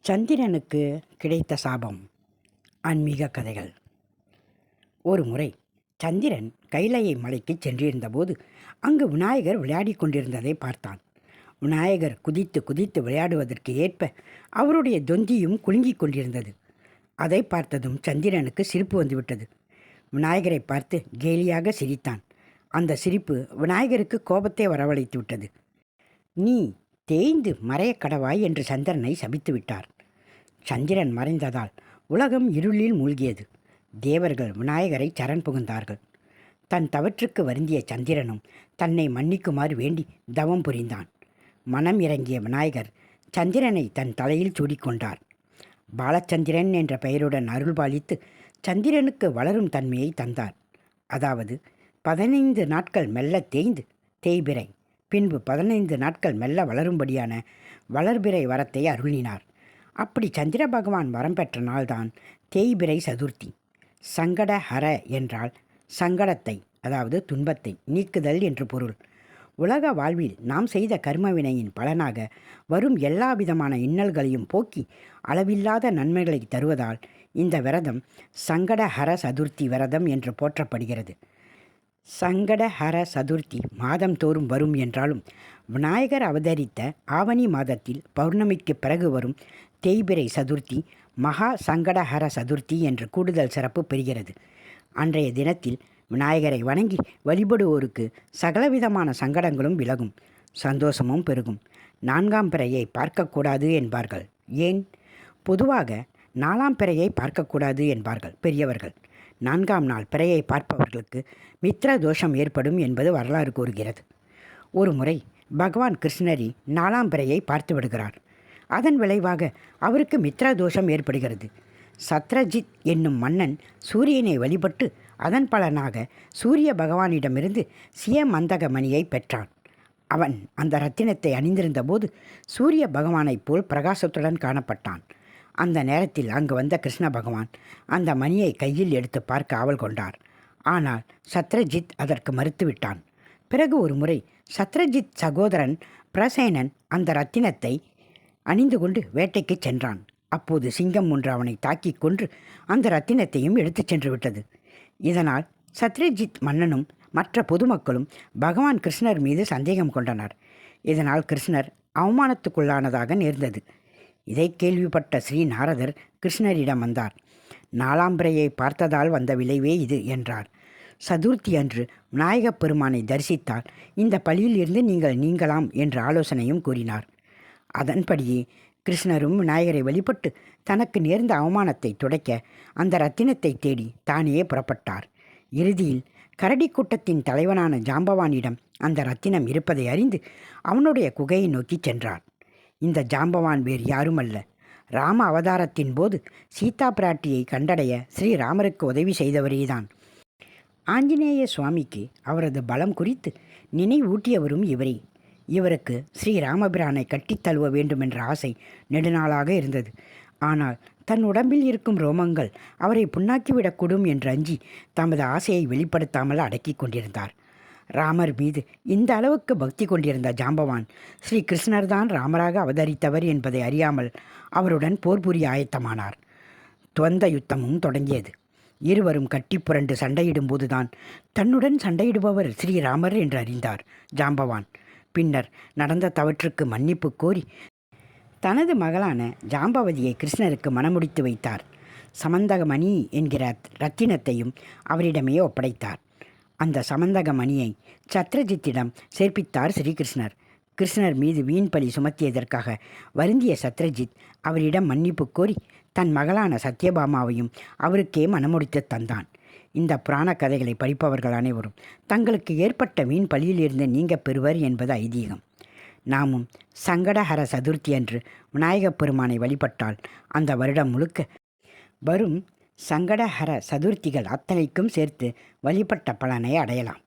சந்திரனுக்கு கிடைத்த சாபம் ஆன்மீக கதைகள். ஒரு முறை சந்திரன் கைலையை மலைக்கு சென்றிருந்தபோது அங்கு விநாயகர் விளையாடி கொண்டிருந்ததை பார்த்தான். விநாயகர் குதித்து குதித்து விளையாடுவதற்கு ஏற்ப அவருடைய தொந்தியும் குலுங்கிக் கொண்டிருந்தது. அதை பார்த்ததும் சந்திரனுக்கு சிரிப்பு வந்துவிட்டது. விநாயகரை பார்த்து கேலியாக சிரித்தான். அந்த சிரிப்பு விநாயகருக்கு கோபத்தை வரவழைத்து விட்டது நீ தேய்ந்து மறையக்கடவாய் என்று சந்திரனை சபித்து விட்டார் சந்திரன் மறைந்ததால் உலகம் இருளில் மூழ்கியது. தேவர்கள் விநாயகரை சரண் புகுந்தார்கள். தன் தவற்றுக்கு வருந்திய சந்திரனும் தன்னை மன்னிக்குமாறு வேண்டி தவம் புரிந்தான். மனம் இறங்கிய விநாயகர் சந்திரனை தன் தலையில் சூடிக்கொண்டார். பாலச்சந்திரன் என்ற பெயருடன் அருள்பாலித்து சந்திரனுக்கு வளரும் தன்மையை தந்தார். அதாவது பதினைந்து நாட்கள் மெல்ல தேய்ந்து தேய்பிறை பின்பு பதினைந்து நாட்கள் மெல்ல வளரும்படியான வளர்பிறை வரத்தை அருளினார். அப்படி சந்திர பகவான் வரம் பெற்ற நாள்தான் தேய்பிறை சதுர்த்தி. சங்கட ஹர என்றால் சங்கடத்தை அதாவது துன்பத்தை நீக்குதல் என்று பொருள். உலக வாழ்வில் நாம் செய்த கர்மவினையின் பலனாக வரும் எல்லா விதமான இன்னல்களையும் போக்கி அளவில்லாத நன்மைகளை தருவதால் இந்த விரதம் சங்கடஹர சதுர்த்தி விரதம் என்று போற்றப்படுகிறது. சங்கடஹர சதுர்த்தி மாதந்தோறும் வரும் என்றாலும் விநாயகர் அவதரித்த ஆவணி மாதத்தில் பௌர்ணமிக்கு பிறகு வரும் தேய்பிறை சதுர்த்தி மகா சங்கடஹர சதுர்த்தி என்று கூடுதல் சிறப்பு பெறுகிறது. அன்றைய தினத்தில் விநாயகரை வணங்கி வழிபடுவோருக்கு சகலவிதமான சங்கடங்களும் விலகும் சந்தோஷமும் பெருகும். நான்காம் பிறையை பார்க்கக்கூடாது என்பார்கள். ஏன்? பொதுவாக நாலாம் பிறையை பார்க்கக்கூடாது என்பார்கள் பெரியவர்கள். நான்காம் நாள் பிறையை பார்ப்பவர்களுக்கு மித்ர தோஷம் ஏற்படும் என்பது வரலாறு கூறுகிறது. ஒரு முறை பகவான் கிருஷ்ணரி நாலாம் பிறையை பார்த்து விடுகிறார். அதன் விளைவாக அவருக்கு மித்ர தோஷம் ஏற்படுகிறது. சத்ரஜித் என்னும் மன்னன் சூரியனை வழிபட்டு அதன் பலனாக சூரிய பகவானிடமிருந்து சியமந்தக மணியை பெற்றான். அவன் அந்த ரத்தினத்தை அணிந்திருந்தபோது சூரிய பகவானைப் போல் பிரகாசத்துடன் காணப்பட்டான். அந்த நேரத்தில் அங்கு வந்த கிருஷ்ண பகவான் அந்த மணியை கையில் எடுத்து பார்க்க ஆவல் கொண்டார். ஆனால் சத்ரஜித் அதற்கு மறுத்துவிட்டான். பிறகு ஒரு முறை சத்ரஜித் சகோதரன் பிரசேனன் அந்த ரத்தினத்தை அணிந்து கொண்டு வேட்டைக்கு சென்றான். அப்போது சிங்கம் ஒன்று அவனை தாக்கிக் கொன்று அந்த ரத்தினத்தையும் எடுத்துச் சென்று விட்டது. இதனால் சத்ரஜித் மன்னனும் மற்ற பொதுமக்களும் பகவான் கிருஷ்ணர் மீது சந்தேகம் கொண்டனர். இதனால் கிருஷ்ணர் அவமானத்துக்குள்ளானதாக நேர்ந்தது. இதை கேள்விப்பட்ட ஸ்ரீ நாரதர் கிருஷ்ணரிடம் வந்தார். நாலாம்பிரையை பார்த்ததால் வந்த விளைவே இது என்றார். சதுர்த்தி அன்று விநாயகப் பெருமானை தரிசித்தால் இந்த பழியில் இருந்து நீங்கள் நீங்கலாம் என்ற ஆலோசனையும் கூறினார். அதன்படியே கிருஷ்ணரும் விநாயகரை வழிபட்டு தனக்கு நேர்ந்த அவமானத்தை துடைக்க அந்த ரத்தினத்தை தேடி தானே புறப்பட்டார். இறுதியில் கரடி கூட்டத்தின் தலைவனான ஜாம்பவானிடம் அந்த ரத்தினம் இருப்பதை அறிந்து அவனுடைய குகையை நோக்கி சென்றார். இந்த ஜாம்பவான் வேறு யாரும் அல்ல ராம அவதாரத்தின் போது சீதா பிராட்டியை கண்டடைய ஸ்ரீராமருக்கு உதவி செய்தவரேதான் ஆஞ்சநேய சுவாமிக்கு அவரது பலம் குறித்து நினைவூட்டியவரும் இவரே. இவருக்கு ஸ்ரீராமபிரானை கட்டித்தழுவ தழுவ வேண்டுமென்ற ஆசை நெடுநாளாக இருந்தது. ஆனால் தன் உடம்பில் இருக்கும் ரோமங்கள் அவரை புண்ணாக்கிவிடக்கூடும் என்று அஞ்சி தமது ஆசையை வெளிப்படுத்தாமல் அடக்கிக் கொண்டிருந்தார். ராமர் மீது இந்த அளவுக்கு பக்தி கொண்டிருந்த ஜாம்பவான் ஸ்ரீ கிருஷ்ணர் தான் ராமராக அவதரித்தவர் என்பதை அறியாமல் அவருடன் போர் புரிய ஆயத்தமானார். துவந்த யுத்தமும் தொடங்கியது. இருவரும் கட்டி புரண்டு சண்டையிடும்போதுதான் தன்னுடன் சண்டையிடுபவர் ஸ்ரீராமர் என்று அறிந்தார் ஜாம்பவான். பின்னர் நடந்த தவற்றுக்கு மன்னிப்பு கோரி தனது மகளான ஜாம்பவதியை கிருஷ்ணருக்கு மணமுடித்து வைத்தார். சமந்தகமணி என்கிற ரத்தினத்தையும் அவரிடமே ஒப்படைத்தார். அந்த சமந்தக மணியை சத்ரஜித்திடம் சேர்ப்பித்தார் ஸ்ரீகிருஷ்ணர். கிருஷ்ணர் மீது வீண் பலி சுமத்தியதற்காக வருந்திய சத்ரஜித் அவரிடம் மன்னிப்பு கோரி தன் மகளான சத்யபாமாவையும் அவருக்கே மனமுடித்து தந்தான். இந்த புராண கதைகளை படிப்பவர்கள் அனைவரும் தங்களுக்கு ஏற்பட்ட வீண் பலியிலிருந்து நீங்க பெறுவர் என்பது ஐதீகம். நாமும் சங்கடஹர சதுர்த்தி அன்று விநாயகப் பெருமானை வழிபட்டால் அந்த வருடம் முழுக்க வரும் சங்கடஹர சதுர்த்திகள் அத்தனைக்கும் சேர்த்து வழிபட்ட பலனை அடையலாம்.